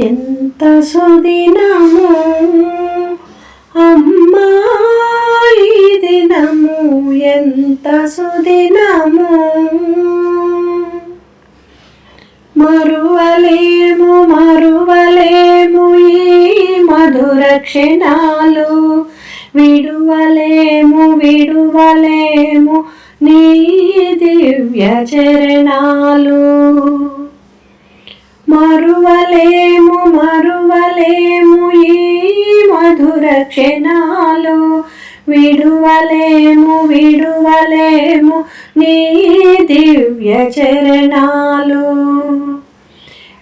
ఎంత సుదినము అమ్మా ఈ దినము? ఎంత సుదినము? మరువలేము మరువలేము ఈ మధుర క్షణాలు. విడువలేము విడువలేము నీ దివ్య చరణాలు. మరువలేము మరువలేము ఈ మధుర క్షణాలు. విడువలేము విడువలేము నీ దివ్య చరణాలు.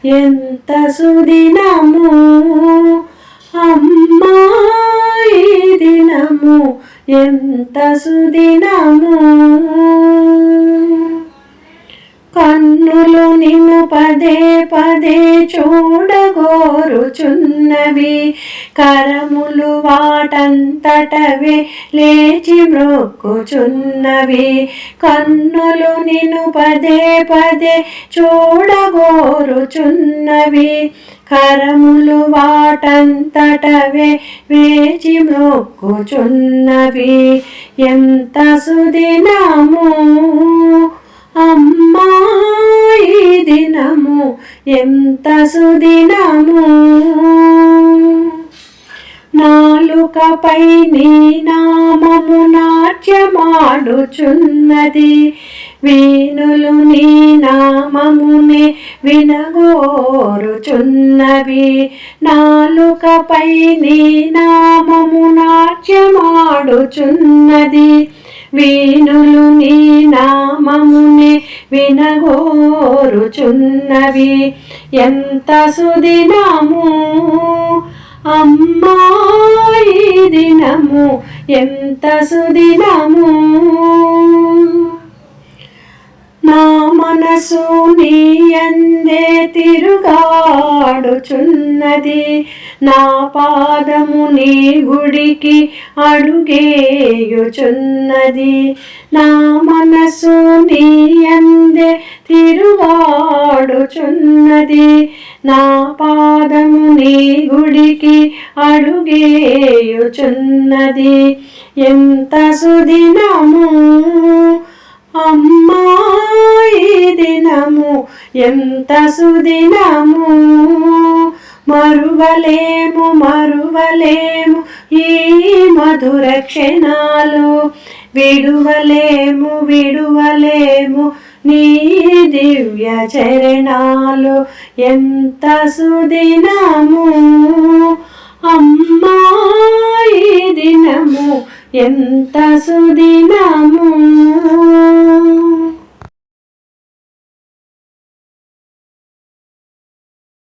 ఎంత సుదినము అమ్మా ఈ దినము ఎంత సుదినము. కన్నులు నిన్ను పదే పదే చూడగోరుచున్నవి. కరములు వాటంతటవే లేచి మ్రొక్కుచున్నవి. కన్నులు నిన్ను పదే పదే చూడగోరుచున్నవి. కరములు వాటంతటవే వేచి మ్రొక్కుచున్నవి. ఎంత సుదినము ఎంత సుదినము? నాలుకపై నీ నామము నాట్యమాడుచున్నది. వీణులు నీ నామమునే వినగోరుచున్నవి. నాలుకపై నీ నామము నాట్యమాడుచున్నది. వీణులు నీ నామమునే వినగోరుచున్నవి ఎంత సుదినము? అమ్మాయి దినము ఎంత సుదినము? నా మనసు నీ అందే తిరుగాడుచున్నది. నా పాదము నీ గుడికి అడుగేయుచున్నది. నా మనసు నీ అందే తిరువాడుచున్నది. నా పాదము నీ గుడికి అడుగేయుచున్నది. ఎంత సుదినము అమ్మాయి దినము ఎంత సుదినము మరువలేము మరువలేము ఈ మధుర క్షణాలు. విడువలేము విడువలేము నీ దివ్య చరణాలు. ఎంత సుదినము అమ్మా ఈ దినము. ఎంత సుదినము